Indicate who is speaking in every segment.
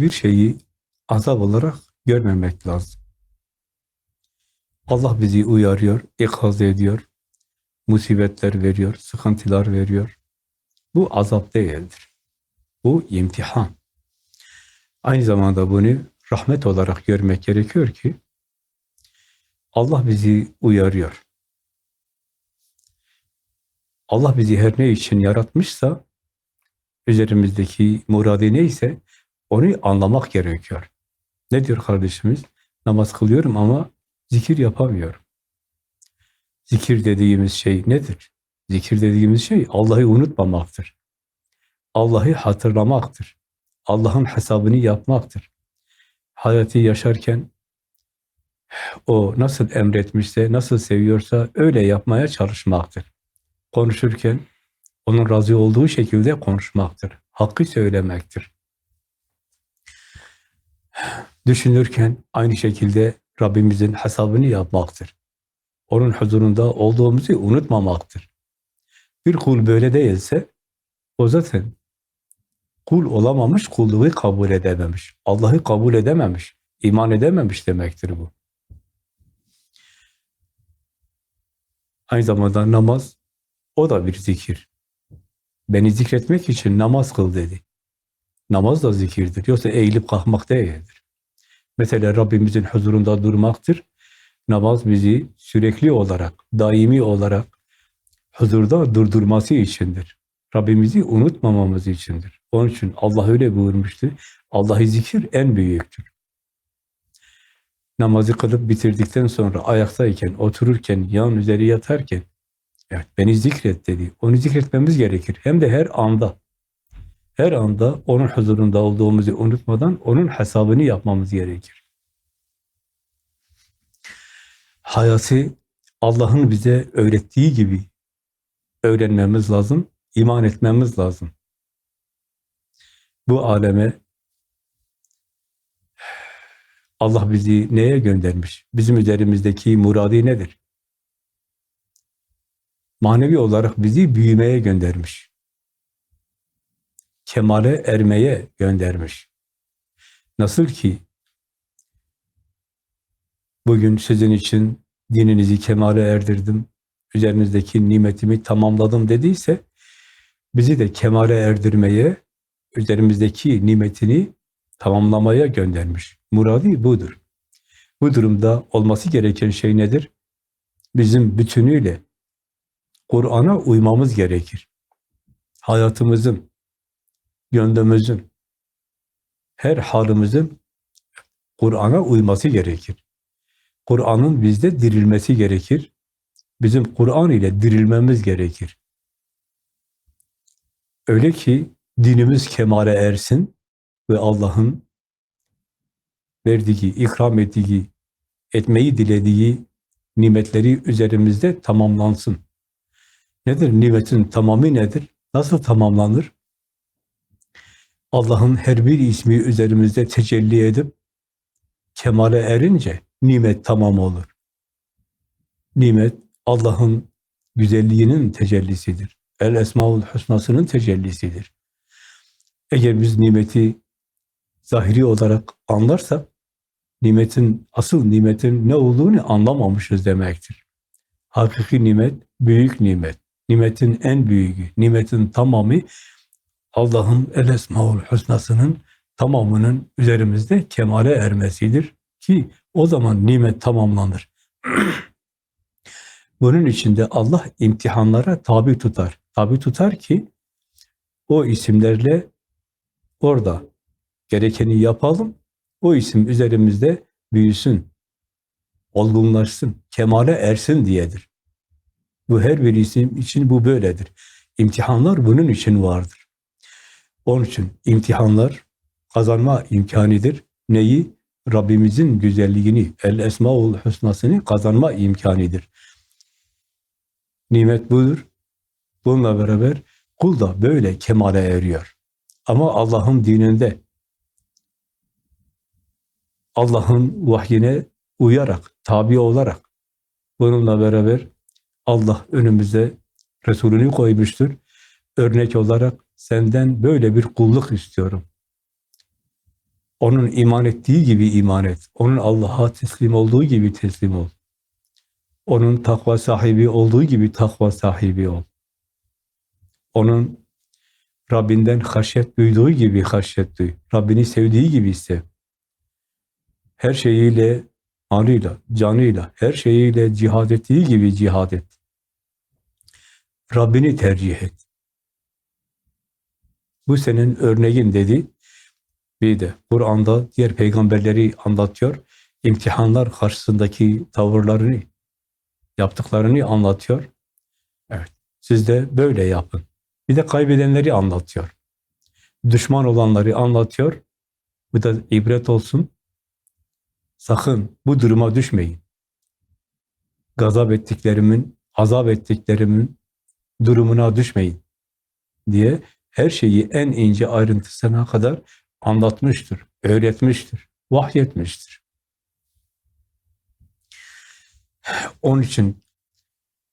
Speaker 1: hiçbir şeyi azap olarak görmemek lazım. Allah bizi uyarıyor, ikaz ediyor, musibetler veriyor, sıkıntılar veriyor. Bu azap değildir. Bu imtihan. Aynı zamanda bunu rahmet olarak görmek gerekiyor ki Allah bizi uyarıyor. Allah bizi her ne için yaratmışsa üzerimizdeki muradi neyse onu anlamak gerekiyor. Ne diyor kardeşimiz? Namaz kılıyorum ama zikir yapamıyorum. Zikir dediğimiz şey nedir? Zikir dediğimiz şey Allah'ı unutmamaktır. Allah'ı hatırlamaktır. Allah'ın hesabını yapmaktır. Hayatı yaşarken o nasıl emretmişse, nasıl seviyorsa öyle yapmaya çalışmaktır. Konuşurken onun razı olduğu şekilde konuşmaktır. Hakkı söylemektir. Düşünürken aynı şekilde Rabbimizin hesabını yapmaktır. Onun huzurunda olduğumuzu unutmamaktır. Bir kul böyle değilse o zaten kul olamamış, kulluğu kabul edememiş. Allah'ı kabul edememiş, iman edememiş demektir bu. Aynı zamanda namaz, o da bir zikir. Beni zikretmek için namaz kıl dedi. Namaz da zikirdir. Yoksa eğilip kalkmak değildir. Mesela Rabbimizin huzurunda durmaktır. Namaz bizi sürekli olarak, daimi olarak huzurda durdurması içindir. Rabbimizi unutmamamız içindir. Onun için Allah öyle buyurmuştur. Allah'ı zikir en büyüktür. Namazı kılıp bitirdikten sonra ayaktayken, otururken, yan üzeri yatarken evet beni zikret dedi. Onu zikretmemiz gerekir. Hem de her anda. Her anda onun huzurunda olduğumuzu unutmadan onun hesabını yapmamız gerekir. Hayatı Allah'ın bize öğrettiği gibi öğrenmemiz lazım, iman etmemiz lazım. Bu aleme Allah bizi neye göndermiş? Bizim üzerimizdeki muradi nedir? Manevi olarak bizi büyümeye göndermiş. Kemale ermeye göndermiş. Nasıl ki bugün sizin için dininizi kemale erdirdim, üzerinizdeki nimetimi tamamladım dediyse, bizi de kemale erdirmeye, üzerimizdeki nimetini tamamlamaya göndermiş. Muradi budur. Bu durumda olması gereken şey nedir? Bizim bütünüyle Kur'an'a uymamız gerekir. Hayatımızın, gönlümüzün, her halimizin Kur'an'a uyması gerekir. Kur'an'ın bizde dirilmesi gerekir. Bizim Kur'an ile dirilmemiz gerekir. Öyle ki dinimiz kemale ersin ve Allah'ın verdiği, ikram ettiği, etmeyi dilediği nimetleri üzerimizde tamamlansın. Nedir? Nimetin tamamı nedir? Nasıl tamamlanır? Allah'ın her bir ismi üzerimizde tecelli edip kemale erince nimet tamam olur. Nimet Allah'ın güzelliğinin tecellisidir. El Esmaül Hüsna'sının tecellisidir. Eğer biz nimeti zahiri olarak anlarsak, nimetin, asıl nimetin ne olduğunu anlamamışız demektir. Hakiki nimet, büyük nimet. Nimetin en büyüğü, nimetin tamamı Allah'ın El Esmaül Hüsna'sının tamamının üzerimizde kemale ermesidir ki o zaman nimet tamamlanır. Bunun için de Allah imtihanlara tabi tutar. Tabi tutar ki o isimlerle orada gerekeni yapalım. O isim üzerimizde büyüsün, olgunlaşsın, kemale ersin diyedir. Bu her bir isim için bu böyledir. İmtihanlar bunun için vardır. Onun için imtihanlar kazanma imkanidir. Neyi? Rabbimizin güzelliğini, el esmaul husnasını kazanma imkanidir. Nimet budur. Bununla beraber kul da böyle kemale eriyor. Ama Allah'ın dininde Allah'ın vahyine uyarak, tabi olarak bununla beraber Allah önümüze Resulünü koymuştur. Örnek olarak senden böyle bir kulluk istiyorum. Onun iman ettiği gibi iman et. Onun Allah'a teslim olduğu gibi teslim ol. Onun takva sahibi olduğu gibi takva sahibi ol. Onun Rabbinden haşyet duyduğu gibi haşyet duy. Rabbini sevdiği gibi sev. Her şeyiyle, malıyla, canıyla, her şeyiyle cihad ettiği gibi cihad et. Rabbini tercih et. Bu senin örneğin dedi. Bir de Kur'an'da diğer peygamberleri anlatıyor. İmtihanlar karşısındaki tavırlarını, yaptıklarını anlatıyor. Evet, siz de böyle yapın. Bir de kaybedenleri anlatıyor. Düşman olanları anlatıyor. Bu da ibret olsun. Sakın bu duruma düşmeyin. Gazap ettiklerimin, azap ettiklerimin durumuna düşmeyin diye her şeyi en ince ayrıntısına kadar anlatmıştır, öğretmiştir, vahyetmiştir. Onun için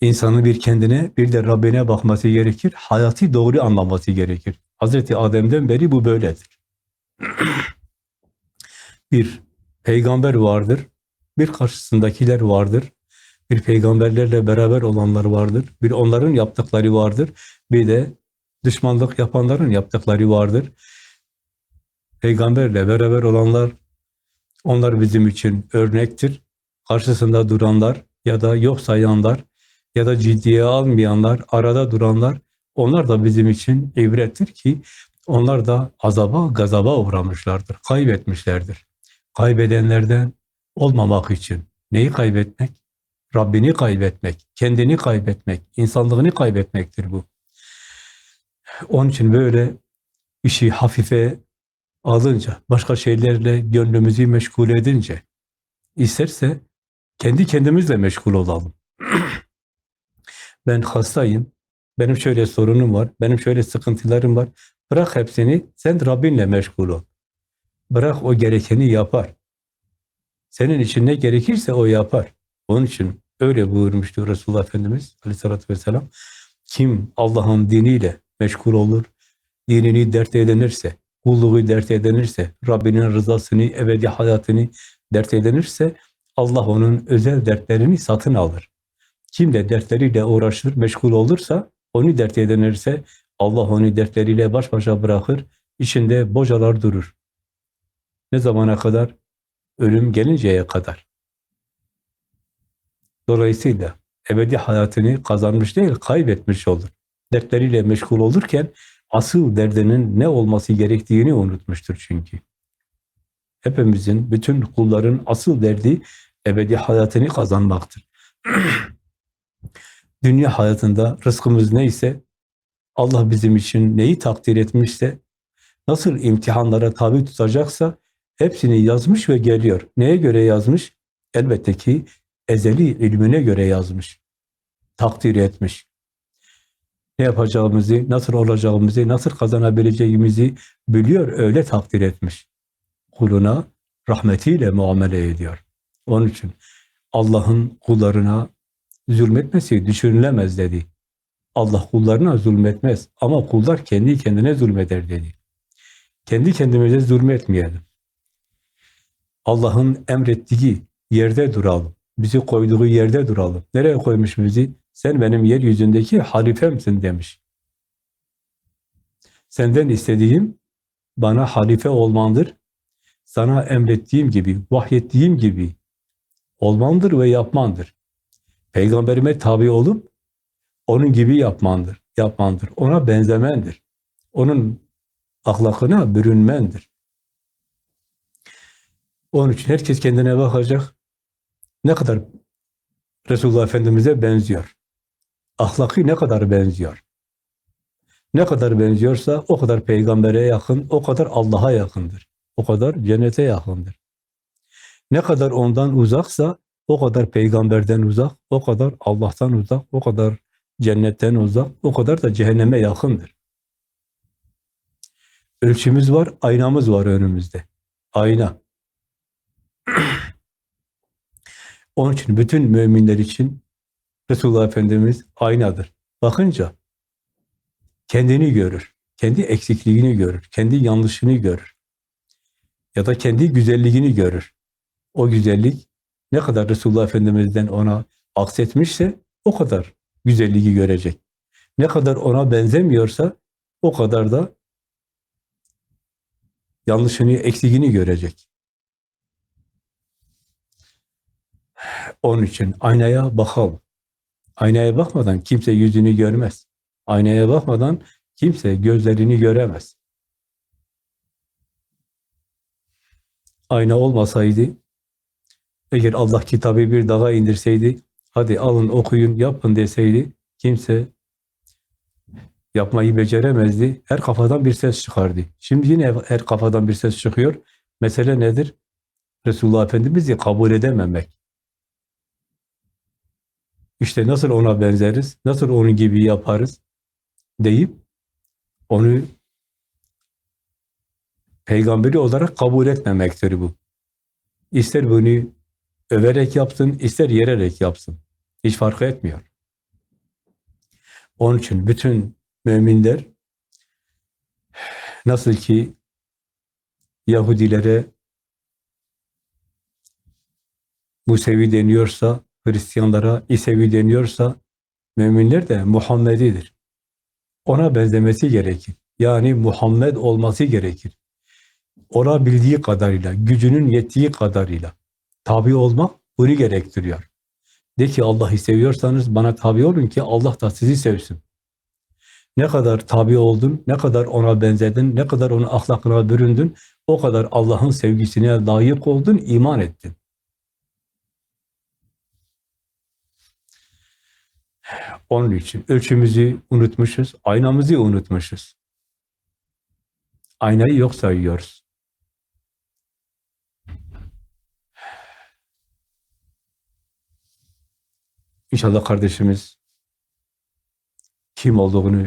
Speaker 1: insanın bir kendine bir de Rabbine bakması gerekir, hayatı doğru anlaması gerekir. Hazreti Adem'den beri bu böyledir. bir peygamber vardır, bir karşısındakiler vardır, bir peygamberlerle beraber olanlar vardır, bir onların yaptıkları vardır, bir de düşmanlık yapanların yaptıkları vardır. Peygamberle beraber olanlar, onlar bizim için örnektir. Karşısında duranlar ya da yok sayanlar ya da ciddiye almayanlar, arada duranlar, onlar da bizim için ibrettir ki onlar da azaba, gazaba uğramışlardır, kaybetmişlerdir. Kaybedenlerden olmamak için neyi kaybetmek? Rabbini kaybetmek, kendini kaybetmek, insanlığını kaybetmektir bu. Onun için böyle işi hafife alınca, başka şeylerle gönlümüzü meşgul edince, isterse kendi kendimizle meşgul olalım. ben hastayım, benim şöyle sorunum var, benim şöyle sıkıntılarım var. Bırak hepsini, sen Rabbinle meşgul ol. Bırak o gerekeni yapar. Senin için ne gerekirse o yapar. Onun için öyle buyurmuştu Resulullah Efendimiz aleyhissalatü vesselam. Kim Allah'ın diniyle meşgul olur, dinini dert edinirse, kulluğu dert edinirse, Rabbinin rızasını, ebedi hayatını dert edinirse, Allah onun özel dertlerini satın alır. Kim de dertleriyle uğraşır, meşgul olursa, onu dert edinirse, Allah onu dertleriyle baş başa bırakır, içinde bocalar durur. Ne zamana kadar? Ölüm gelinceye kadar. Dolayısıyla ebedi hayatını kazanmış değil, kaybetmiş olur. Dertleriyle meşgul olurken asıl derdinin ne olması gerektiğini unutmuştur çünkü. Hepimizin, bütün kulların asıl derdi ebedi hayatını kazanmaktır. Dünya hayatında rızkımız neyse, Allah bizim için neyi takdir etmişse, nasıl imtihanlara tabi tutacaksa, hepsini yazmış ve geliyor. Neye göre yazmış? Elbette ki ezeli ilmine göre yazmış. Takdir etmiş. Ne yapacağımızı, nasıl olacağımızı, nasıl kazanabileceğimizi biliyor, öyle takdir etmiş. Kuluna rahmetiyle muamele ediyor. Onun için Allah'ın kullarına zulmetmesi düşünülemez dedi. Allah kullarına zulmetmez ama kullar kendi kendine zulmeder dedi. Kendi kendimize zulmetmeyelim. Allah'ın emrettiği yerde duralım. Bizi koyduğu yerde duralım. Nereye koymuş bizi? Sen benim yeryüzündeki halifemsin demiş. Senden istediğim bana halife olmandır. Sana emrettiğim gibi, vahyettiğim gibi olmandır ve yapmandır. Peygamberime tabi olup onun gibi yapmandır, yapmandır. Ona benzemendir. Onun ahlakına bürünmendir. Onun için herkes kendine bakacak. Ne kadar Resulullah Efendimiz'e benziyor. Ahlakı ne kadar benziyor. Ne kadar benziyorsa o kadar peygambere yakın, o kadar Allah'a yakındır. O kadar cennete yakındır. Ne kadar ondan uzaksa o kadar peygamberden uzak, o kadar Allah'tan uzak, o kadar cennetten uzak, o kadar da cehenneme yakındır. Ölçümüz var, aynamız var önümüzde. Ayna. Onun için bütün müminler için Resulullah Efendimiz aynadır. Bakınca kendini görür, kendi eksikliğini görür, kendi yanlışını görür. Ya da kendi güzelliğini görür. O güzellik ne kadar Resulullah Efendimiz'den ona aksetmişse o kadar güzelliği görecek. Ne kadar ona benzemiyorsa o kadar da yanlışını, eksigini görecek. Onun için aynaya bakalım. Aynaya bakmadan kimse yüzünü görmez. Aynaya bakmadan kimse gözlerini göremez. Ayna olmasaydı, eğer Allah kitabı bir dağa indirseydi, hadi alın okuyun, yapın deseydi, kimse yapmayı beceremezdi. Her kafadan bir ses çıkardı. Şimdi yine her kafadan bir ses çıkıyor. Mesele nedir? Resulullah Efendimiz'i kabul edememek. İşte nasıl ona benzeriz, nasıl onun gibi yaparız deyip onu peygamberi olarak kabul etmemektir bu. İster bunu överek yapsın, ister yererek yapsın. Hiç fark etmiyor. Onun için bütün müminler nasıl ki Yahudilere Musevi deniyorsa, Hristiyanlara İsevi deniyorsa, müminler de Muhammedidir. Ona benzemesi gerekir. Yani Muhammed olması gerekir. Ona bildiği kadarıyla, gücünün yettiği kadarıyla tabi olmak bunu gerektiriyor. De ki Allah'ı seviyorsanız bana tabi olun ki Allah da sizi sevsin. Ne kadar tabi oldun, ne kadar ona benzedin, ne kadar onun ahlakına büründün, o kadar Allah'ın sevgisine layık oldun, iman ettin. Onun için ölçümüzü unutmuşuz, aynamızı unutmuşuz. Aynayı yok sayıyoruz. İnşallah kardeşimiz kim olduğunu,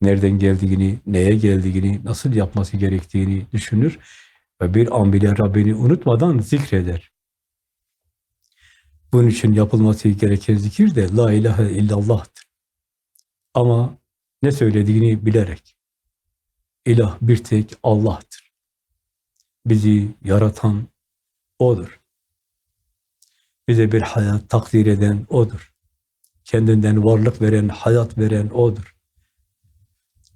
Speaker 1: nereden geldiğini, neye geldiğini, nasıl yapması gerektiğini düşünür ve bir an bile Rabbini unutmadan zikreder. Bunun için yapılması gereken zikir de La ilahe illallah'tır. Ama ne söylediğini bilerek. İlah bir tek Allah'tır. Bizi yaratan O'dur. Bize bir hayat takdir eden O'dur. Kendinden varlık veren, hayat veren O'dur.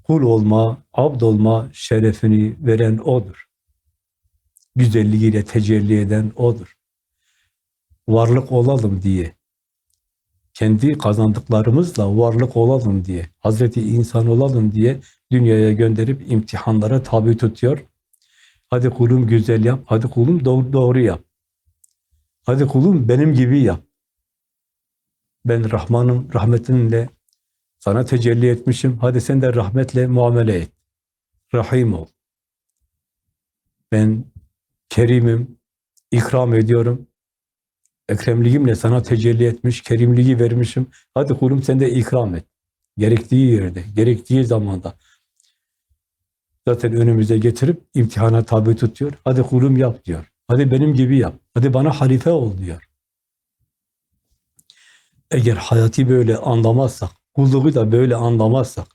Speaker 1: Kul olma, abd olma şerefini veren O'dur. Güzelliğiyle tecelli eden O'dur. Varlık olalım diye, kendi kazandıklarımızla varlık olalım diye, Hazreti insan olalım diye dünyaya gönderip imtihanlara tabi tutuyor. Hadi kulum güzel yap, hadi kulum doğru, doğru yap. Hadi kulum benim gibi yap. Ben Rahman'ım, rahmetinle sana tecelli etmişim. Hadi sen de rahmetle muamele et. Rahim ol. Ben kerimim, ikram ediyorum. Ekremliğimle sana tecelli etmiş, kerimliği vermişim. Hadi kulum sen de ikram et. Gerektiği yerde, gerektiği zamanda. Zaten önümüze getirip imtihana tabi tutuyor. Hadi kulum yap diyor. Hadi benim gibi yap. Hadi bana halife ol diyor. Eğer hayatı böyle anlamazsak, kulluğu da böyle anlamazsak,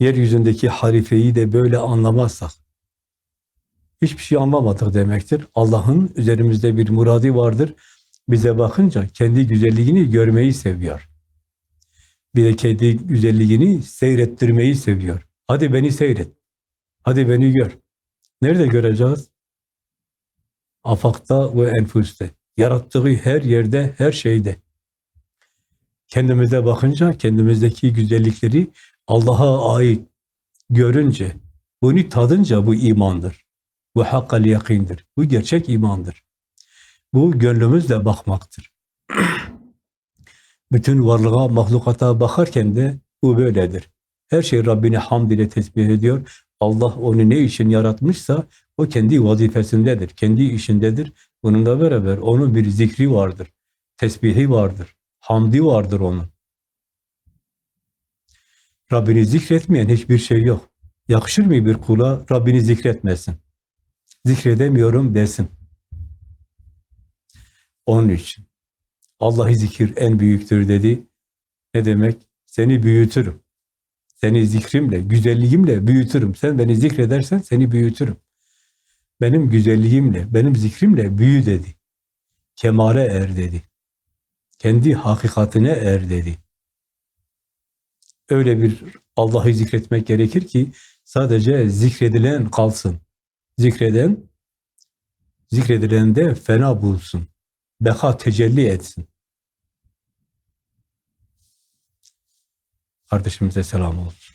Speaker 1: yeryüzündeki halifeyi de böyle anlamazsak, hiçbir şey anlamadık demektir. Allah'ın üzerimizde bir muradi vardır. Bize bakınca kendi güzelliğini görmeyi seviyor. Bir de kendi güzelliğini seyrettirmeyi seviyor. Hadi beni seyret. Hadi beni gör. Nerede göreceğiz? Afakta ve enfüste. Yarattığı her yerde, her şeyde. Kendimize bakınca, kendimizdeki güzellikleri Allah'a ait görünce, bunu tadınca bu imandır. Bu hakkal yakindir. Bu gerçek imandır. Bu gönlümüzle bakmaktır. Bütün varlığa, mahlukata bakarken de bu böyledir. Her şey Rabbini hamd ile tesbih ediyor. Allah onu ne için yaratmışsa o kendi vazifesindedir, kendi işindedir. Bununla beraber onun bir zikri vardır, tesbihi vardır, hamdi vardır onun. Rabbini zikretmeyen hiçbir şey yok. Yakışır mı bir kula Rabbini zikretmesin? Zikredemiyorum desin. Onun için Allah'ı zikir en büyüktür dedi. Ne demek? Seni büyütürüm. Seni zikrimle, güzelliğimle büyütürüm. Sen beni zikredersen seni büyütürüm. benim güzelliğimle, benim zikrimle büyü dedi. Kemale er dedi. Kendi hakikatine er dedi. Öyle bir Allah'ı zikretmek gerekir ki sadece zikredilen kalsın. Zikreden, zikredilende fena bulsun. Beka tecelli etsin. Kardeşimize selam olsun.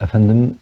Speaker 2: Efendim